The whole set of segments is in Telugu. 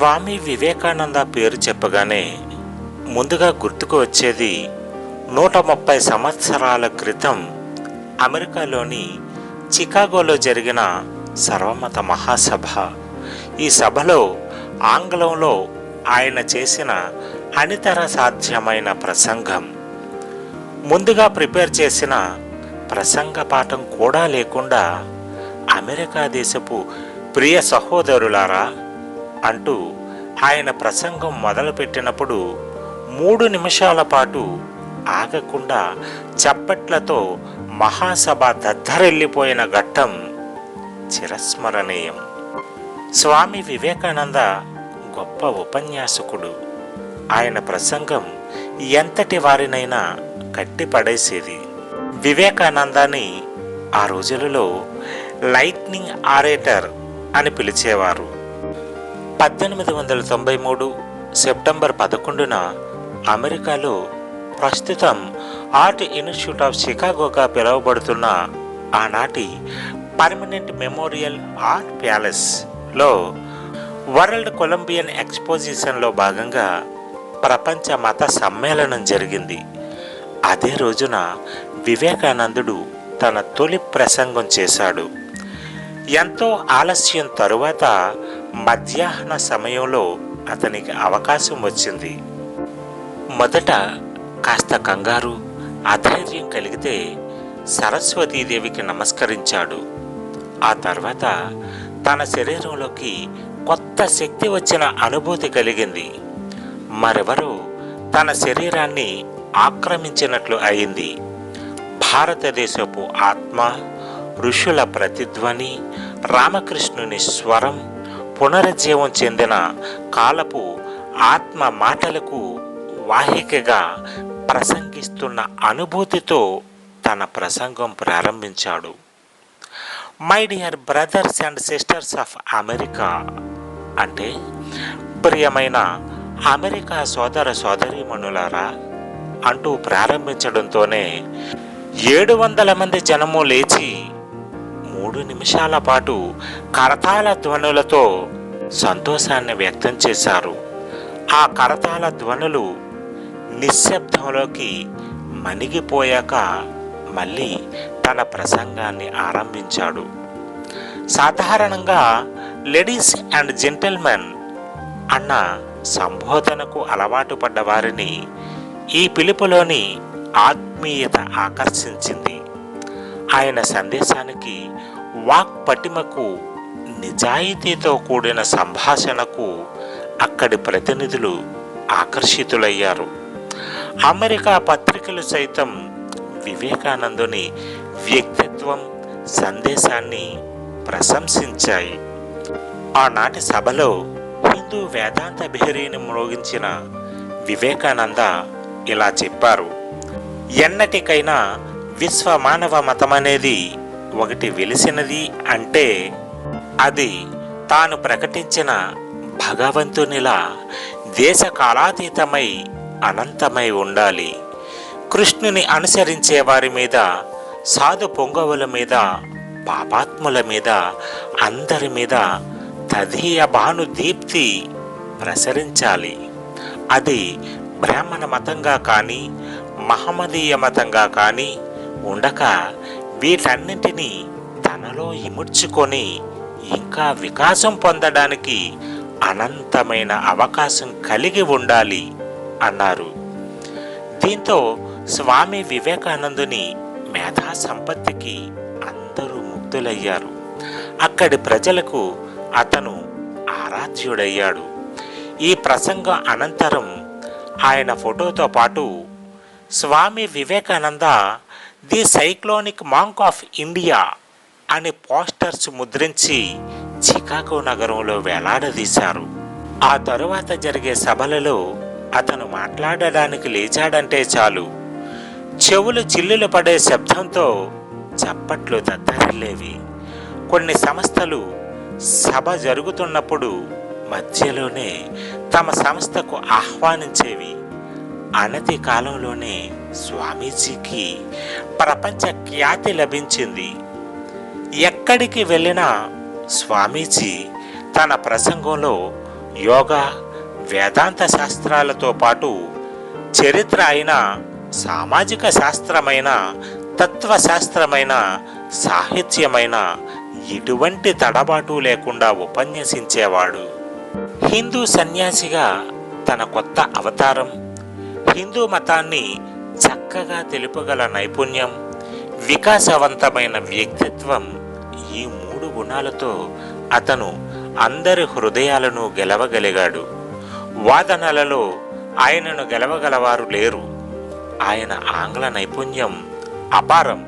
స్వామి వివేకానంద పేరు చెప్పగానే ముందుగా గుర్తుకు వచ్చేది నూట ముప్పై సంవత్సరాల క్రితం అమెరికాలోని చికాగోలో జరిగిన సర్వమత మహాసభ. ఈ సభలో ఆంగ్లంలో ఆయన చేసిన అనితర సాధ్యమైన ప్రసంగం. ముందుగా ప్రిపేర్ చేసిన ప్రసంగ పాఠం కూడా లేకుండా అమెరికా దేశపు ప్రియ సహోదరులారా అంటూ ఆయన ప్రసంగం మొదలుపెట్టినప్పుడు మూడు నిమిషాల పాటు ఆగకుండా చప్పట్లతో మహాసభ దద్దరెళ్ళిపోయిన ఘట్టం చిరస్మరణీయం. స్వామి వివేకానంద గొప్ప ఉపన్యాసకుడు. ఆయన ప్రసంగం ఎంతటి వారినైనా కట్టిపడేసేది. వివేకానందాన్ని ఆ రోజులలో లైట్నింగ్ ఆరేటర్ అని పిలిచేవారు. పద్దెనిమిది వందల తొంభై మూడు సెప్టెంబర్ పదకొండున అమెరికాలో ప్రస్తుతం ఆర్ట్ ఇన్స్టిట్యూట్ ఆఫ్ షికాగోగా పిలువబడుతున్న ఆనాటి పర్మనెంట్ మెమోరియల్ ఆర్ట్ ప్యాలెస్లో వరల్డ్ కొలంబియన్ ఎక్స్పోజిషన్లో భాగంగా ప్రపంచ మత సమ్మేళనం జరిగింది. అదే రోజున వివేకానందుడు తన తొలి ప్రసంగం చేశాడు. ఎంతో ఆలస్యం తరువాత మధ్యాహ్న సమయంలో అతనికి అవకాశం వచ్చింది. మొదట కాస్త కంగారు అధైర్యం కలిగితే సరస్వతీదేవికి నమస్కరించాడు. ఆ తర్వాత తన శరీరంలోకి కొత్త శక్తి వచ్చిన అనుభూతి కలిగింది. మరెవరో తన శరీరాన్ని ఆక్రమించినట్లు అయింది. భారతదేశపు ఆత్మ ఋషుల ప్రతిధ్వని రామకృష్ణుని స్వరం పునరుజ్జీవం చెందిన కాలపు ఆత్మ మాటలకు వాహికగా ప్రసంగిస్తున్న అనుభూతితో తన ప్రసంగం ప్రారంభించాడు. My dear brothers and sisters of America అంటే ప్రియమైన అమెరికా సోదర సోదరీమణులారా అంటూ ప్రారంభించడంతోనే ఏడు వందల మంది జనము లేచి మూడు నిమిషాల పాటు కరతాళ ధ్వనులతో సంతోషాన్ని వ్యక్తం చేశారు. ఆ కరతాళ ధ్వనులు నిశ్శబ్దంలోకి మణిగిపోయాక మళ్ళీ తన ప్రసంగాన్ని ఆరంభించాడు. సాధారణంగా లేడీస్ అండ్ జెంటిల్మెన్ అన్న సంబోధనకు అలవాటు పడ్డ వారిని ఈ పిలుపులోని ఆత్మీయత ఆకర్షించింది. ఆయన సందేశానికి వాక్ పటిమకు నిజాయితీతో కూడిన సంభాషణకు అక్కడి ప్రతినిధులు ఆకర్షితులయ్యారు. అమెరికా పత్రికలు సైతం వివేకానందుని వ్యక్తిత్వం సందేశాన్ని ప్రశంసించాయి. ఆనాటి సభలో హిందూ వేదాంత బిహరీని మ్రోగించిన వివేకానంద ఇలా చెప్పారు. ఎన్నటికైనా విశ్వ మానవ మతమనేది ఒకటి వెలిసినది అంటే అది తాను ప్రకటించిన భగవంతునిలా దేశ కాలాతీతమై అనంతమై ఉండాలి. కృష్ణుని అనుసరించే వారి మీద సాధు పొంగవుల మీద పాపాత్ముల మీద అందరి మీద తదీయ భాను దీప్తి ప్రసరించాలి. అది బ్రాహ్మణ మతంగా కానీ మహమ్మదీయ మతంగా కానీ ఉండక వీటన్నింటినీ తనలో ఇముడ్చుకొని ఇంకా వికాసం పొందడానికి అనంతమైన అవకాశం కలిగి ఉండాలి అన్నారు. దీంతో స్వామి వివేకానందుని మేధా సంపత్తికి అందరూ ముగ్ధులయ్యారు. అక్కడి ప్రజలకు అతను ఆరాధ్యుడయ్యాడు. ఈ ప్రసంగం అనంతరం ఆయన ఫోటోతో పాటు Swami Vivekananda the cyclonic monk of India అనే పోస్టర్స్ ముద్రించి చికాగో నగరంలో వేలాడదీశారు. ఆ తరువాత జరిగే సభలలో అతను మాట్లాడడానికి లేచాడంటే చాలు. చెవులు చిల్లులు పడే శబ్దంతో చప్పట్లు దద్దరిల్లేవి. కొన్ని సంస్థలు సభ జరుగుతున్నప్పుడు మధ్యలోనే తమ సంస్థకు ఆహ్వానించేవి. అనతి కాలంలోనే స్వామీజీకి ప్రపంచ ఖ్యాతి లభించింది. ఎక్కడికి వెళ్ళినా స్వామీజీ తన ప్రసంగంలో యోగా వేదాంత శాస్త్రాలతో పాటు చరిత్ర అయిన సామాజిక శాస్త్రమైన తత్వశాస్త్రమైన సాహిత్యమైన ఎటువంటి తడబాటు లేకుండా ఉపన్యసించేవాడు. హిందూ సన్యాసిగా తన కొత్త అవతారం హిందూ మతాన్ని చక్కగా తెలుపగల నైపుణ్యం వికాసవంతమైన వ్యక్తిత్వం ఈ మూడు గుణాలతో అతను అందరి హృదయాలను గెలవగలిగాడు. వాదనలలో ఆయనను గెలవగలవారు లేరు. ఆయన ఆంగ్ల నైపుణ్యం అపారం.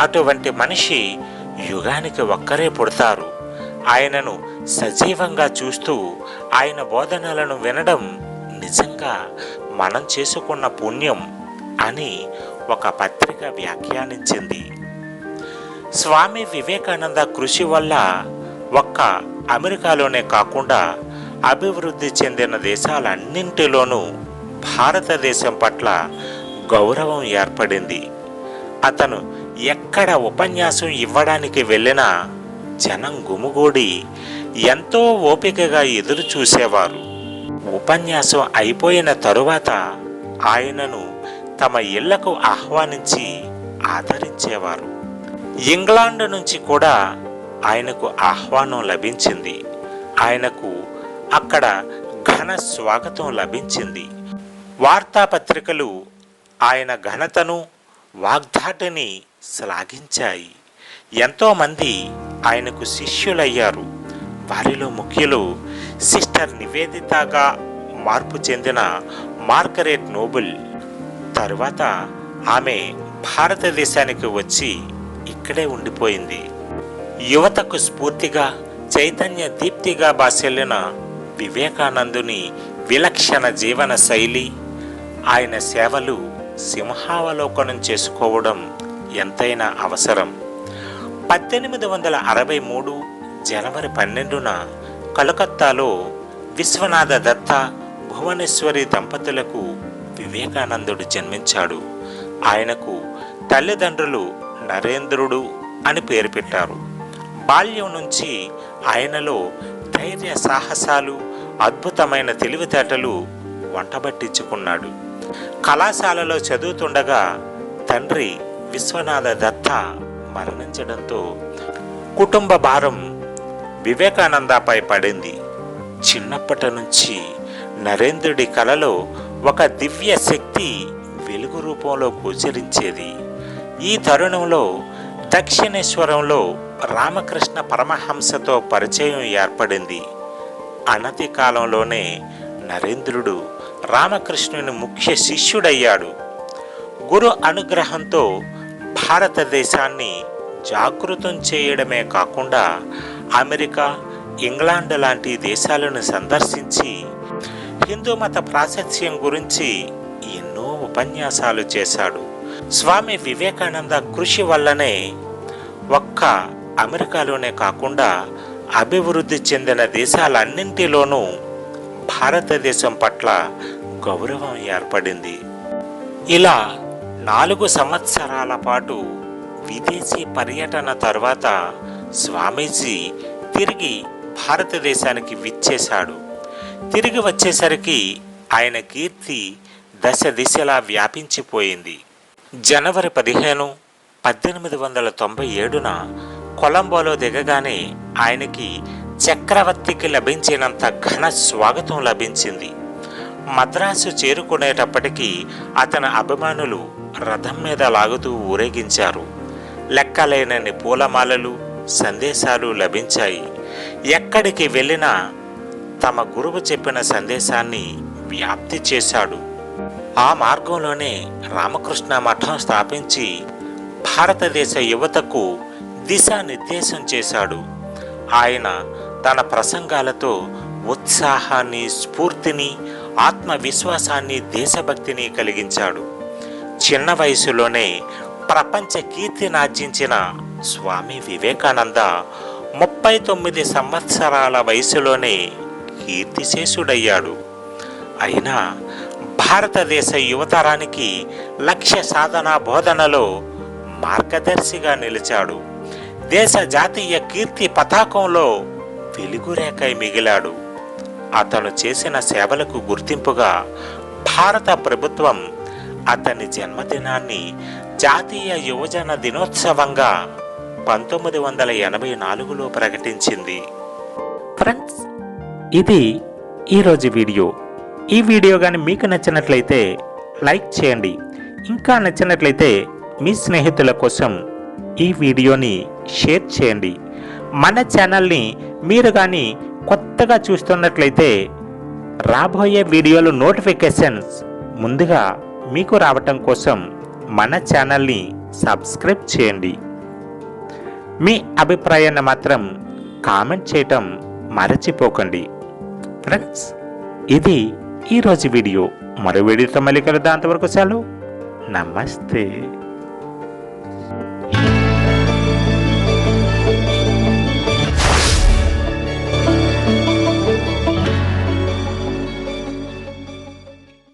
అటువంటి మనిషి యుగానికి ఒక్కరే పుడతారు. ఆయనను సజీవంగా చూస్తూ ఆయన బోధనలను వినడం నిజంగా మనం చేసుకున్న పుణ్యం. అని ఒక పత్రిక వ్యాఖ్యానించింది. స్వామి వివేకానంద కృషి వల్ల ఒక్క అమెరికాలోనే కాకుండా అభివృద్ధి చెందిన దేశాలన్నింటిలోనూ భారతదేశం పట్ల గౌరవం ఏర్పడింది. అతను ఎక్కడ ఉపన్యాసం ఇవ్వడానికి వెళ్ళినా జనం గుమిగూడి ఎంతో ఓపికగా ఎదురు చూసేవారు ఉపన్యాసం అయిపోయిన తరువాత ఆయనను తమ ఇళ్ళకు ఆహ్వానించి ఆదరించేవారు. ఇంగ్లాండ్ నుంచి కూడా ఆయనకు ఆహ్వానం లభించింది. ఆయనకు అక్కడ ఘన స్వాగతం లభించింది. వార్తాపత్రికలు ఆయన ఘనతను వాగ్దాటిని శ్లాఘించాయి. ఎంతోమంది ఆయనకు శిష్యులయ్యారు. వారిలో ముఖ్యులు సిస్టర్ నివేదితగా మార్పు చెందిన మార్గరెట్ నోబుల్ తరువాత ఆమె భారతదేశానికి వచ్చి ఇక్కడే ఉండిపోయింది. యువతకు స్ఫూర్తిగా చైతన్య దీప్తిగా బాసెల్లిన వివేకానందుని విలక్షణ జీవన శైలి ఆయన సేవలు సింహావలోకనం చేసుకోవడం ఎంతైనా అవసరం. పద్దెనిమిది వందల అరవై మూడు జనవరి పన్నెండున కలకత్తాలో విశ్వనాథ దత్త భువనేశ్వరి దంపతులకు వివేకానందుడు జన్మించాడు. ఆయనకు తల్లిదండ్రులు నరేంద్రుడు అని పేరు పెట్టారు. బాల్యం నుంచి ఆయనలో ధైర్య సాహసాలు అద్భుతమైన తెలివితేటలు వంటబట్టించుకున్నాడు. కళాశాలలో చదువుతుండగా తండ్రి విశ్వనాథ దత్త మరణించడంతో కుటుంబ భారం వివేకానందపై పడింది. చిన్నప్పటి నుంచి నరేంద్రుడి కలలో ఒక దివ్య శక్తి వెలుగు రూపంలో గోచరించేది. ఈ తరుణంలో దక్షిణేశ్వరంలో రామకృష్ణ పరమహంసతో పరిచయం ఏర్పడింది. అనతి కాలంలోనే నరేంద్రుడు రామకృష్ణుని ముఖ్య శిష్యుడయ్యాడు. గురు అనుగ్రహంతో భారతదేశాన్ని జాగృతం చేయడమే కాకుండా అమెరికా ఇంగ్లాండ్ లాంటి దేశాలను సందర్శించి హిందూ మత ప్రాశస్త్యం గురించి ఎన్నో ఉపన్యాసాలు చేశాడు. స్వామి వివేకానంద కృషి వల్లనే ఒక్క అమెరికాలోనే కాకుండా అభివృద్ధి చెందిన దేశాలన్నింటిలోనూ భారతదేశం పట్ల గౌరవం ఏర్పడింది. ఇలా నాలుగు సంవత్సరాల పాటు విదేశీ పర్యటన తర్వాత స్వామీజీ తిరిగి భారతదేశానికి విచ్చేశాడు. తిరిగి వచ్చేసరికి ఆయన కీర్తి దశ దిశలా వ్యాపించిపోయింది. జనవరి పదిహేను పద్దెనిమిది వందల తొంభై ఏడున కొలంబోలో దిగగానే ఆయనకి చక్రవర్తికి లభించినంత ఘన స్వాగతం లభించింది. మద్రాసు చేరుకునేటప్పటికీ అతని అభిమానులు రథం మీద లాగుతూ ఊరేగించారు. లెక్కలేనని పూలమాలలు సందేశాలు లభించాయి. ఎక్కడికి వెళ్ళినా తమ గురువు చెప్పిన సందేశాన్ని వ్యాప్తి చేశాడు. ఆ మార్గంలోనే రామకృష్ణ మఠం స్థాపించి భారతదేశ యువతకు దిశానిర్దేశం చేశాడు. ఆయన తన ప్రసంగాలతో ఉత్సాహాన్ని స్ఫూర్తిని ఆత్మవిశ్వాసాన్ని దేశభక్తిని కలిగించాడు. చిన్న వయసులోనే ప్రపంచ కీర్తినార్జించిన స్వామి వివేకానంద ముప్పై తొమ్మిది సంవత్సరాల వయసులోనే కీర్తిశేషుడయ్యాడు. అయినా భారతదేశ యువతరానికి లక్ష్య సాధన బోధనలో మార్గదర్శిగా నిలిచాడు. దేశ జాతీయ కీర్తి పతాకంలో వెలుగురేకై మిగిలాడు. అతను చేసిన సేవలకు గుర్తింపుగా భారత ప్రభుత్వం అతని జన్మదినాన్ని జాతీయ యువజన దినోత్సవంగా పంతొమ్మిది వందల ఎనభై నాలుగులో ప్రకటించింది. ఫ్రెండ్స్ ఇది ఈరోజు వీడియో. ఈ వీడియో కానీ మీకు నచ్చినట్లయితే లైక్ చేయండి. ఇంకా నచ్చినట్లయితే మీ స్నేహితుల కోసం ఈ వీడియోని షేర్ చేయండి. మన ఛానల్ని మీరు కానీ కొత్తగా చూస్తున్నట్లయితే రాబోయే వీడియోలు నోటిఫికేషన్స్ ముందుగా మీకు రావటం కోసం మన ఛానల్ని సబ్స్క్రైబ్ చేయండి. మీ అభిప్రాయాన్ని మాత్రం కామెంట్ చేయటం మరచిపోకండి. ఫ్రెండ్స్ ఇది ఈరోజు వీడియో. మరో వీడియోతో మళ్ళీ కలుద్దాం అంతవరకు సెలవు. నమస్తే.